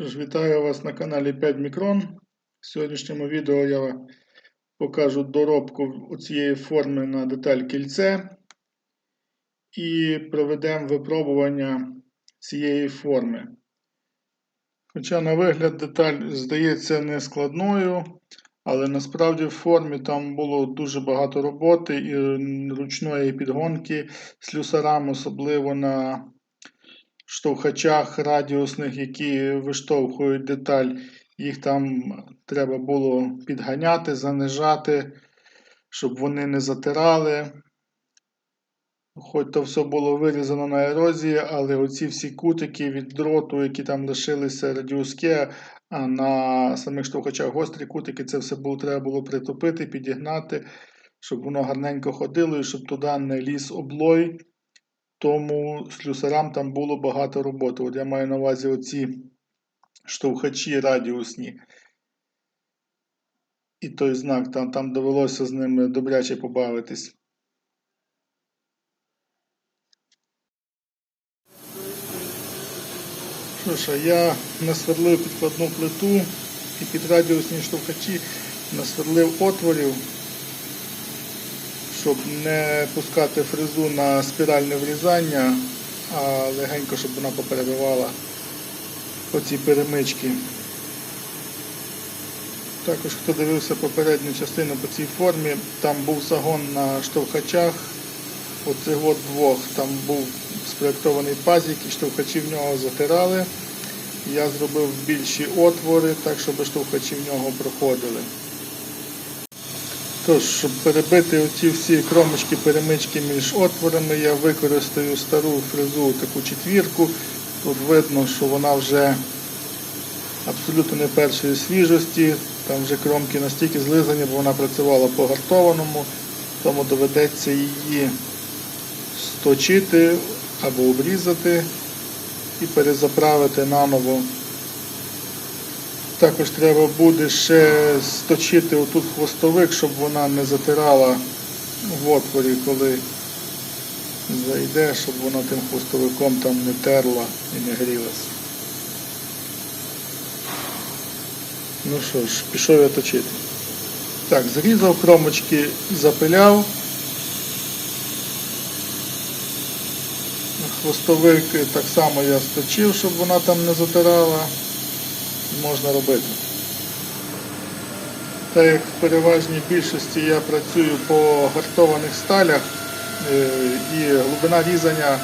Тож, Вітаю вас на каналі 5 Мікрон. В сьогоднішньому відео я покажу доробку цієї форми на деталь кільце і проведемо випробування цієї форми. Хоча, на вигляд, деталь здається нескладною, але насправді в формі там було дуже багато роботи і ручної підгонки слюсарам, особливо на штовхачах радіусних, які виштовхують деталь, їх там треба було підганяти, занижати, щоб вони не затирали. Хоч то все було вирізано на ерозії, але оці всі кутики від дроту, які там лишилися радіуски, а на самих штовхачах гострі кутики, це все було, треба було притопити, підігнати, щоб воно гарненько ходило і щоб туди не ліз облой. Тому слюсарам там було багато роботи. От я маю на увазі оці штовхачі радіусні. І той знак, там там довелося з ними добряче побавитись. Що ж, я насверлив підкладну плиту і під радіусні штовхачі насверлив отворів щоб не пускати фрезу на спіральне врізання, а легенько, щоб вона поперебивала оці перемички. Також, хто дивився попередню частину по цій формі, там був загон на штовхачах, оцих от двох, там був спроєктований пазик і штовхачі в нього затирали. Я зробив більші отвори, так щоб штовхачі в нього проходили. Тож, щоб перебити оці всі кромочки, перемички між отворами, я використаю стару фрезу таку четвірку. Тут видно, що вона вже абсолютно не першої свіжості. Там вже кромки настільки злизані, бо вона працювала по гартованому, тому доведеться її сточити або обрізати і перезаправити наново. Також треба буде ще сточити отут хвостовик, щоб вона не затирала в отворі, коли зайде, щоб вона тим хвостовиком там не терла і не грілася. Ну що ж, пішов я точити. Так, зрізав кромочки, запиляв. Хвостовик так само я сточив, щоб вона там не затирала можна робити. Так як в переважній більшості я працюю по гартованих сталях е, і глибина різання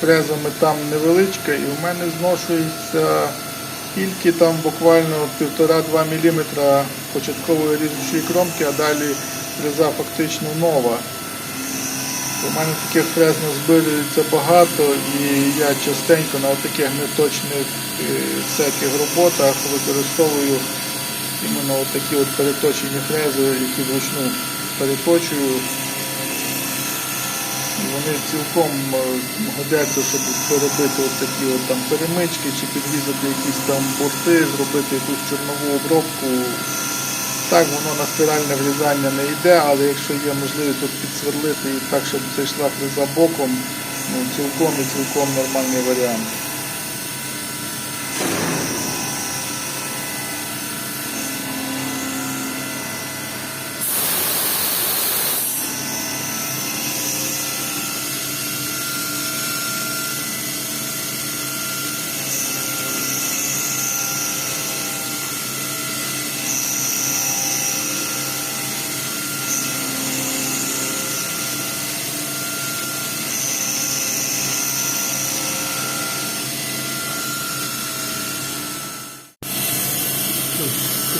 фрезами там невеличка і в мене зношується тільки там буквально 1,5-2 мм початкової різучої кромки, а далі фреза фактично нова. У мене таких фрез збираються багато і я частенько на таких неточних е, всяких роботах використовую іменно такі от переточені фрези, які вручну переточую. Вони цілком е, годяться, щоб поробити от такі от там перемички чи підрізати якісь там борти, зробити якусь чорнову обробку. Так, воно на спіральне врізання не йде, але якщо є можливість тут підсверлити і так, щоб це йшла фреза боком, ну, цілком і цілком нормальний варіант.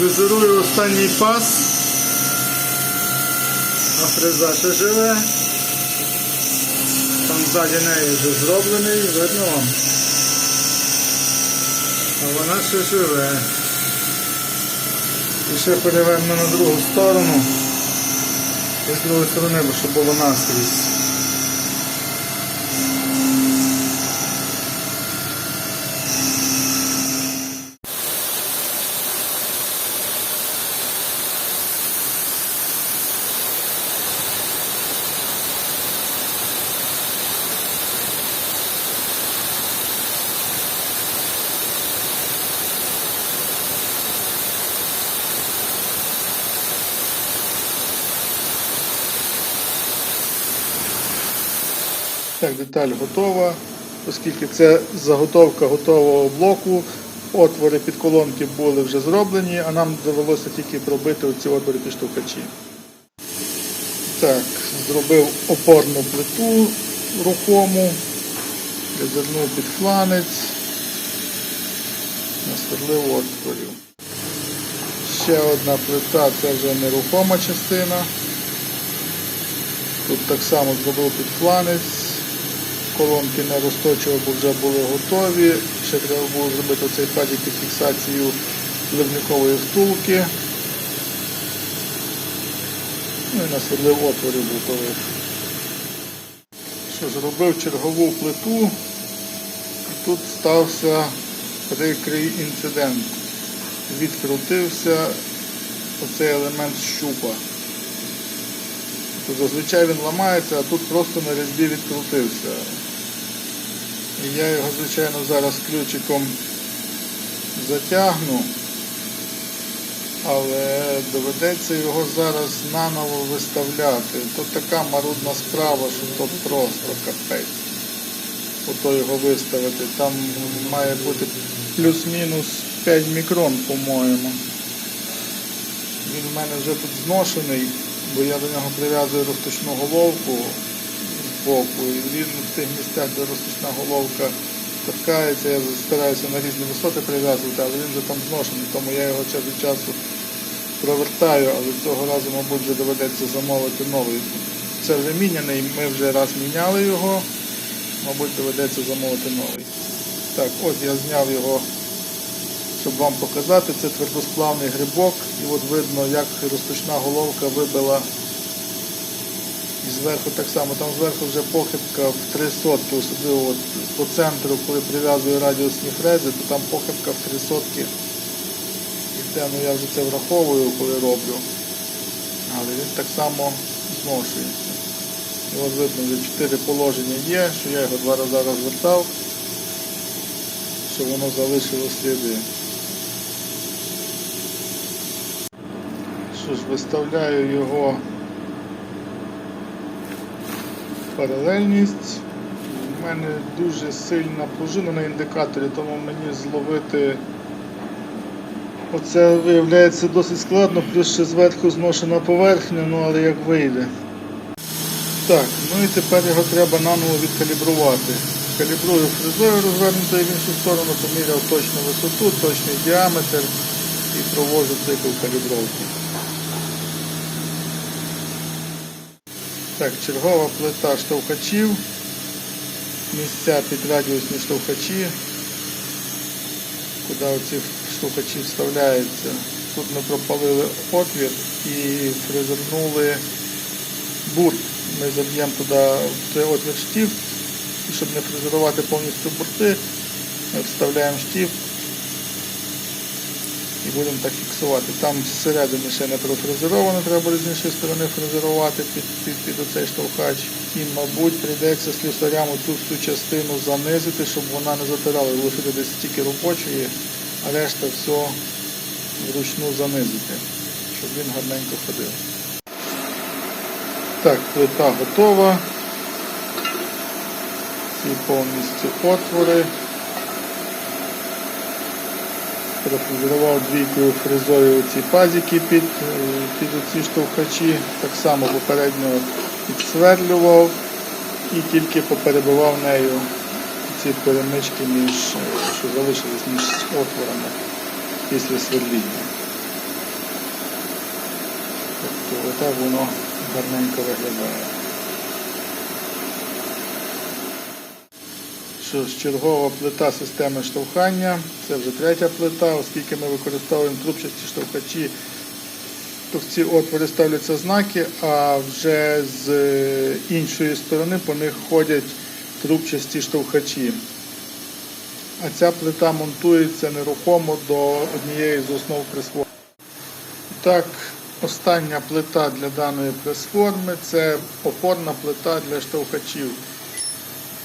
Фрезерую останній пас, а фреза ще живе. Там ззаді неї вже зроблений, видно вам. А вона ще живе. І ще перевернемо на другу сторону. І з другої сторони, бо щоб було наскрізь. Так, деталь готова, оскільки це заготовка готового блоку. Отвори під колонки були вже зроблені, а нам довелося тільки пробити оці отвори під штовхачі. Так, зробив опорну плиту рухому, призирнув під фланець, насверлив отворів. Ще одна плита, це вже нерухома частина. Тут так само зробив під фланець. Колонки не розточував, бо вже були готові. Ще треба було зробити цей пазик під фіксацію ливникової втулки. Ну і насверлив отворів готових. Що ж, робив чергову плиту. Тут стався прикрий інцидент. Відкрутився оцей елемент щупа. То зазвичай він ламається, а тут просто на різьбі відкрутився. І я його, звичайно, зараз ключиком затягну, але доведеться його зараз наново виставляти. То така марудна справа, що то просто капець. Ото його виставити. Там має бути плюс-мінус 5 мікрон, по-моєму. Він в мене вже тут зношений, бо я до нього прив'язую розточну головку з боку. І він в тих місцях, де розточна головка торкається, я стараюся на різні висоти прив'язувати, але він вже там зношений, тому я його час від часу провертаю, але цього разу, мабуть, вже доведеться замовити новий. Це вже міняний, ми вже раз міняли його, мабуть, доведеться замовити новий. Так, от я зняв його щоб вам показати, це твердосплавний грибок, і от видно, як розточна головка вибила і зверху так само, там зверху вже похибка в 3 сотки, особливо от по центру, коли прив'язую радіусні фрези, то там похибка в 3 сотки. Іде, ну я вже це враховую, коли роблю. Але він так само зношується. І от видно, вже 4 положення є, що я його два рази розвертав, щоб воно залишило сліди. Що ж, виставляю його паралельність. У мене дуже сильна пружина на індикаторі, тому мені зловити оце виявляється досить складно, плюс ще зверху зношена поверхня, ну але як вийде. Так, ну і тепер його треба наново відкалібрувати. Калібрую фрезою розвернутою в іншу сторону, поміряв точну висоту, точний діаметр і провожу цикл калібровки. Так, чергова плита штовхачів, місця під радіусні штовхачі, куди оці штовхачі вставляються. Тут ми пропалили отвір і фрезернули бурт. Ми заб'ємо туди в цей отвір штифт, і щоб не фрезерувати повністю бурти, ми вставляємо штифт і будемо так фіксувати. Там зсередини ще не профрезеровано, треба з іншої сторони фрезерувати під, під, під оцей штовхач. І, мабуть, прийдеться слюсарям оцю всю частину занизити, щоб вона не затирала, лишити десь тільки робочої, а решта все вручну занизити, щоб він гарненько ходив. Так, плита готова. Ці повністю отвори. Профрезерував двійкою фрезою ці пазики під, е, під оці штовхачі. Так само попередньо підсверлював і тільки поперебивав нею ці перемички, між, що залишились між отворами після сверління. Тобто отак воно гарненько виглядає. Що чергова плита системи штовхання. Це вже третя плита, оскільки ми використовуємо трубчасті штовхачі, то в ці отвори ставляться знаки, а вже з іншої сторони по них ходять трубчасті штовхачі. А ця плита монтується нерухомо до однієї з основ пресформи. Так, остання плита для даної прес-форми це опорна плита для штовхачів.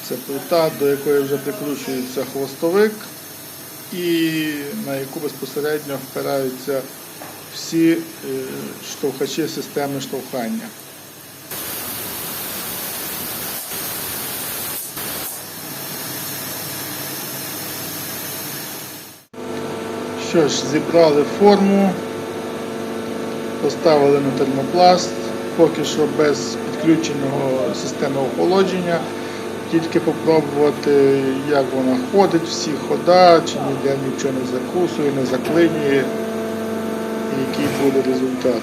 Це плита, до якої вже прикручується хвостовик і на яку безпосередньо впираються всі е, штовхачі системи штовхання. Що ж, зібрали форму, поставили на термопласт, поки що без підключеного системи охолодження. Тільки попробувати, як вона ходить, всі хода, чи ніде нічого не закусує, не заклинює, який буде результат.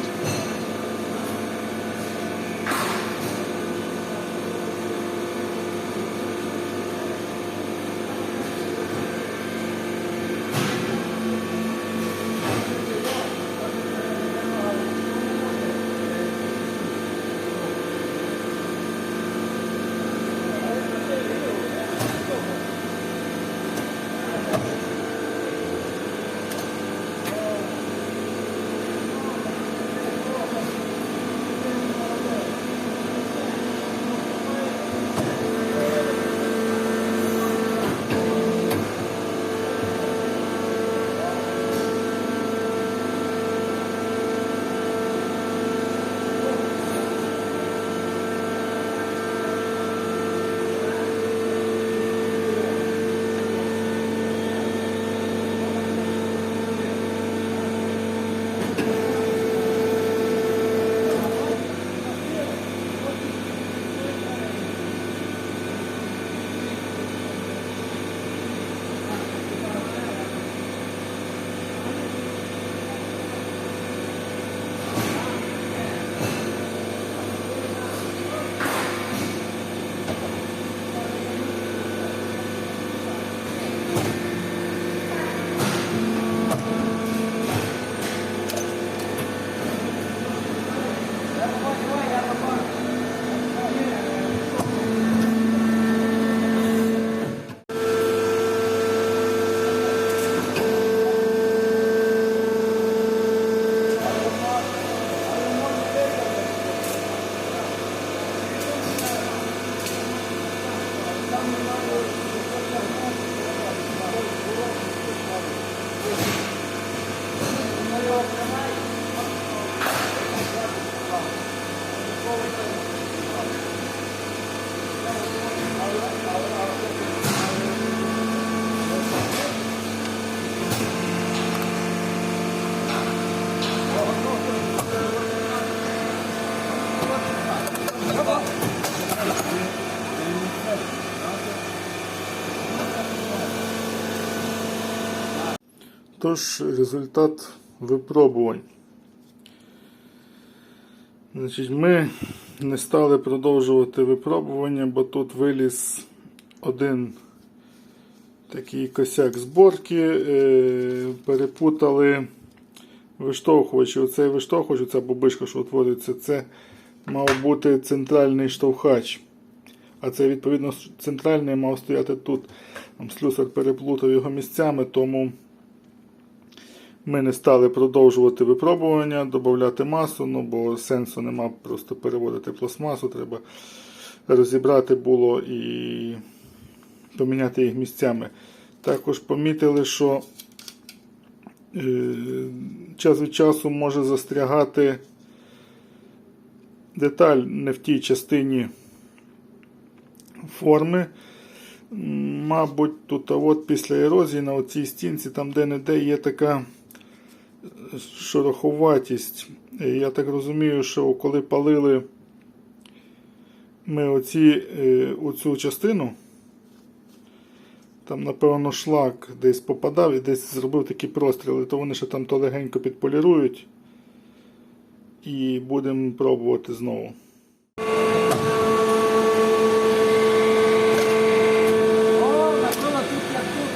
Тож, результат випробувань. Значить, ми не стали продовжувати випробування, бо тут виліз один такий косяк зборки, е, перепутали виштовхувачі. Оцей виштовхувач, оця бубишка, що утворюється, це мав бути центральний штовхач. А це, відповідно, центральний мав стояти тут. Там слюсар переплутав його місцями, тому ми не стали продовжувати випробування, додати масу, ну бо сенсу нема просто переводити пластмасу, треба розібрати було і поміняти їх місцями. Також помітили, що е, час від часу може застрягати деталь не в тій частині форми. Мабуть, тут а от після ерозії на цій стінці, там де-не-де є така шероховатість. Я так розумію, що коли палили ми оці, е, оцю частину, там, напевно, шлак десь попадав і десь зробив такі простріли, то вони ще там то легенько підполірують. І будемо пробувати знову. О, Микола, тут як тут.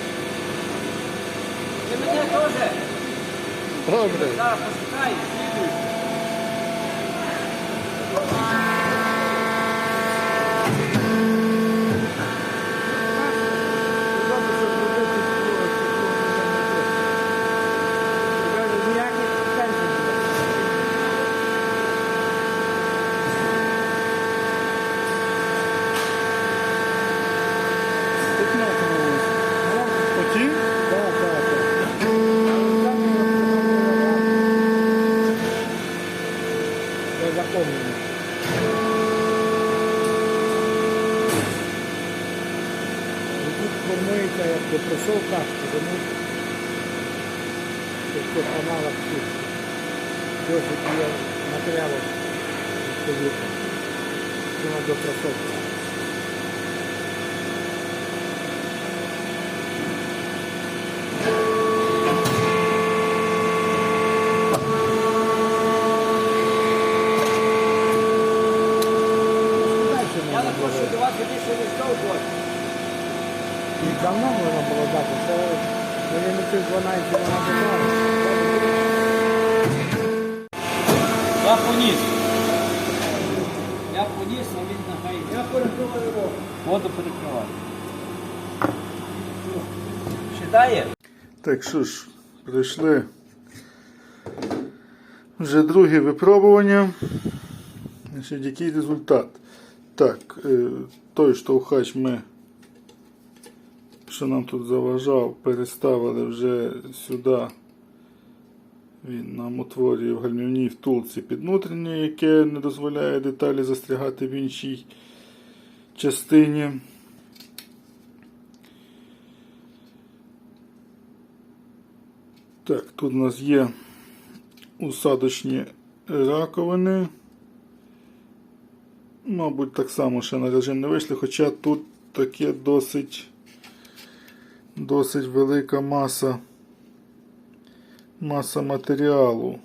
Ти мене теж. Добре. Так, пошукай, слідуй. Тут формується як просовка, тому в цих каналах всіх досить є матеріалу відповідно. До красотки. Я не хочу давати більше листов, І давно можна було дати, це міліметрів 12 вона. Я поніс. Я поніс, а він нехай. Я перекриваю його. Воду перекриваю. Читає? Так що ж, пройшли вже друге випробування. Значить, який результат? Так, е, той штовхач ми, що нам тут заважав, переставили вже сюди. Він нам утворює в гальмівній втулці піднутрішнє, яке не дозволяє деталі застрягати в іншій частині. Так, тут у нас є усадочні раковини. Мабуть, так само ще на режим не вийшли, хоча тут таке досить, досить велика маса, маса матеріалу.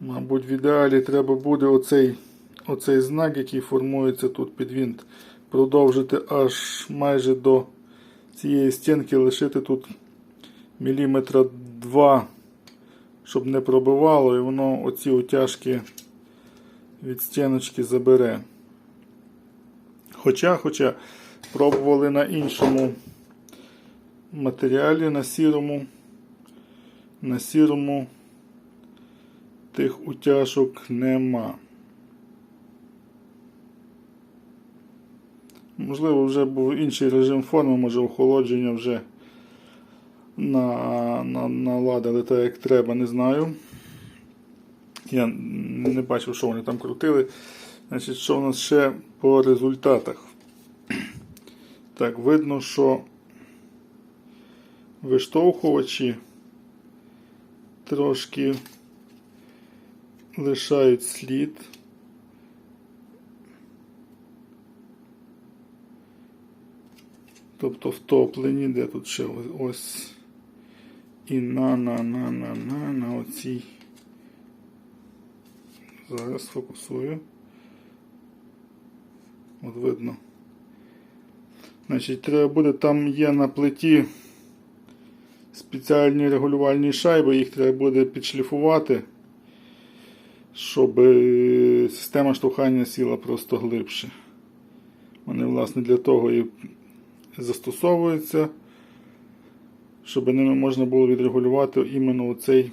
Мабуть, в ідеалі треба буде оцей, оцей знак, який формується тут під вінт, продовжити аж майже до цієї стінки, лишити тут міліметра 2, щоб не пробивало, і воно оці утяжки від стіночки забере. Хоча, хоча пробували на іншому матеріалі, на сірому, на сірому тих утяжок нема. Можливо, вже був інший режим форми, може охолодження вже на, на, наладили так, як треба, не знаю. Я не бачив, що вони там крутили. Значить, що у нас ще по результатах? Так, видно, що виштовхувачі трошки лишають слід. Тобто втоплені, де тут ще ось і на на на на на на оцій. Зараз фокусую. От видно. Значить, треба буде, там є на плиті спеціальні регулювальні шайби, їх треба буде підшліфувати, щоб е, система штовхання сіла просто глибше. Вони, власне, для того і застосовуються, щоб ними можна було відрегулювати іменно цей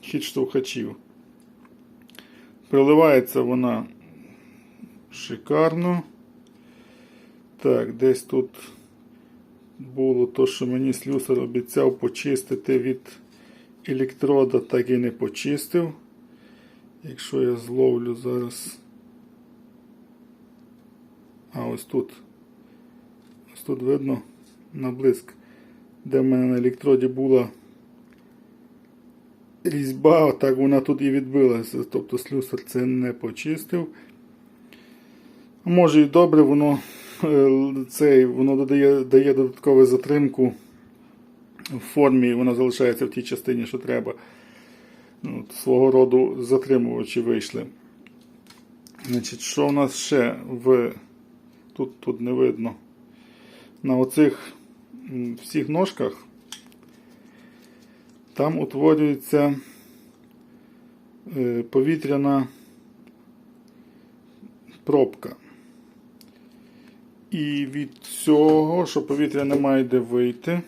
хід штовхачів. Приливається вона шикарно. Так, десь тут було то, що мені слюсар обіцяв почистити від електрода, так і не почистив. Якщо я зловлю зараз. А ось тут. Ось тут видно наблиск, де в мене на електроді була різьба, так вона тут і відбилася. Тобто слюсар це не почистив. Може і добре, воно цей, воно додає, дає додаткову затримку в формі, і вона залишається в тій частині, що треба. Ну, от, свого роду затримувачі вийшли. Значить, Що в нас ще в. Тут, тут не видно. На оцих всіх ножках там утворюється е, повітряна пробка. І від цього, що повітря не має де вийти,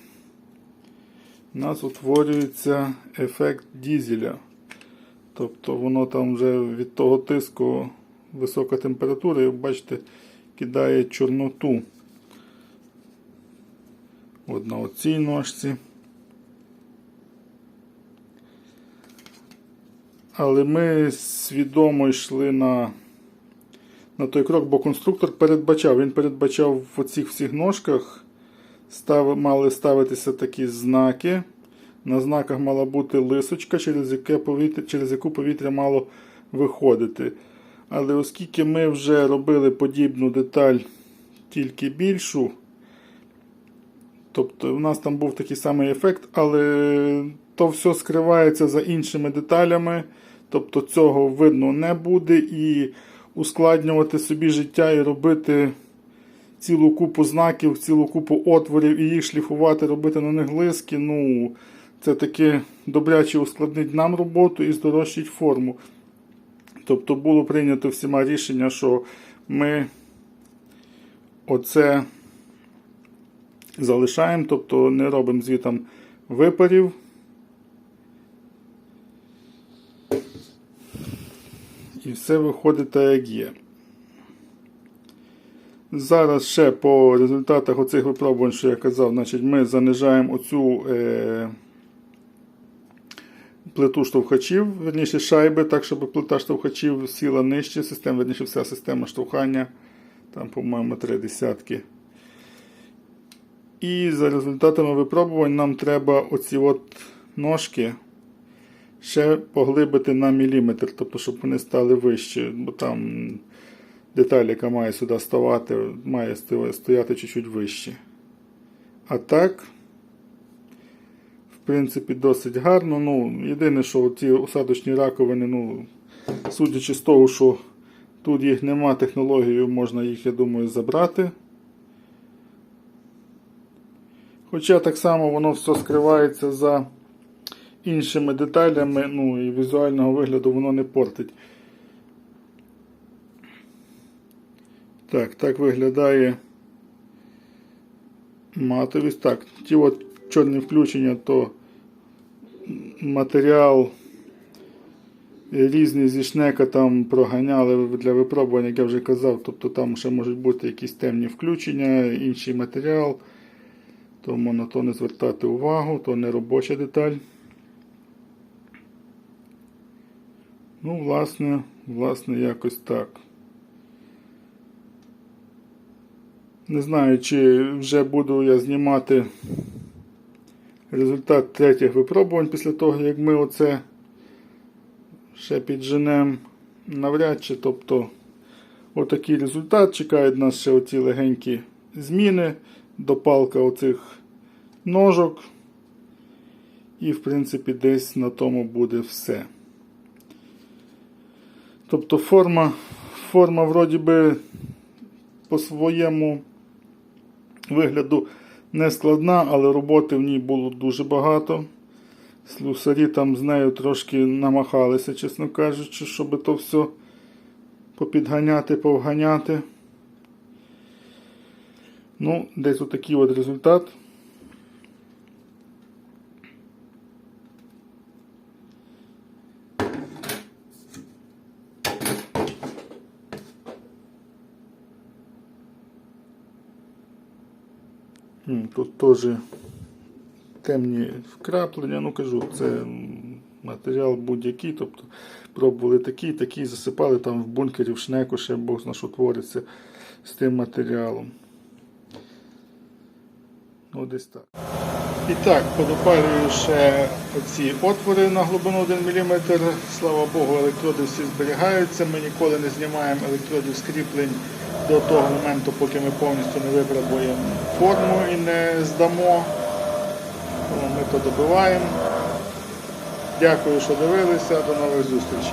у нас утворюється ефект дізеля. Тобто воно там вже від того тиску висока температура, і бачите, кидає чорноту. От на оцій ножці. Але ми свідомо йшли на, на той крок, бо конструктор передбачав. Він передбачав в оцих всіх ножках став, мали ставитися такі знаки На знаках мала бути лисочка, через, яке повітря, через яку повітря мало виходити. Але оскільки ми вже робили подібну деталь тільки більшу, тобто у нас там був такий самий ефект, але то все скривається за іншими деталями, тобто цього видно не буде. І ускладнювати собі життя і робити цілу купу знаків, цілу купу отворів і їх шліфувати, робити на них глиски, ну, це таки добряче ускладнить нам роботу і здорожчить форму. Тобто було прийнято всіма рішення, що ми оце залишаємо, тобто не робимо звітом випарів. І все виходить так, як є. Зараз ще по результатах оцих випробувань, що я казав, значить, ми занижаємо оцю е, плиту штовхачів, верніше шайби, так, щоб плита штовхачів сіла нижче, система, верніше вся система штовхання, там, по-моєму, три десятки. І за результатами випробувань нам треба оці от ножки ще поглибити на міліметр, тобто, щоб вони стали вище, бо там деталь, яка має сюди ставати, має стояти чуть-чуть вище. А так, в принципі, досить гарно. Ну, єдине, що ці осадочні раковини, ну, судячи з того, що тут їх нема технологією, можна їх, я думаю, забрати. Хоча так само воно все скривається за іншими деталями, ну і візуального вигляду воно не портить. Так, так виглядає матовість. Так, ті от чорні включення, то матеріал різний зі шнека там проганяли для випробувань, як я вже казав. Тобто там ще можуть бути якісь темні включення, інший матеріал. Тому на то не звертати увагу, то не робоча деталь. Ну, власне, власне, якось так. Не знаю, чи вже буду я знімати результат третіх випробувань після того, як ми оце ще підженемо навряд чи. Тобто, отакий результат. Чекають нас ще оці легенькі зміни, допалка оцих ножок. І, в принципі, десь на тому буде все. Тобто форма, форма вроді би по своєму вигляду не складна, але роботи в ній було дуже багато. Слюсарі там з нею трошки намахалися, чесно кажучи, щоб то все попідганяти, повганяти. Ну, десь отакий от результат. Тут теж темні вкраплення, ну кажу, це матеріал будь-який, тобто пробували такий, такий, засипали там в бункері, в шнеку, ще Бог зна що твориться з тим матеріалом. Ну, десь так. І так, подопалюю ще оці отвори на глибину 1 мм. Слава Богу, електроди всі зберігаються. Ми ніколи не знімаємо електродів з кріплень до того моменту, поки ми повністю не випробуємо форму і не здамо. Ми то добиваємо. Дякую, що дивилися. До нових зустрічей.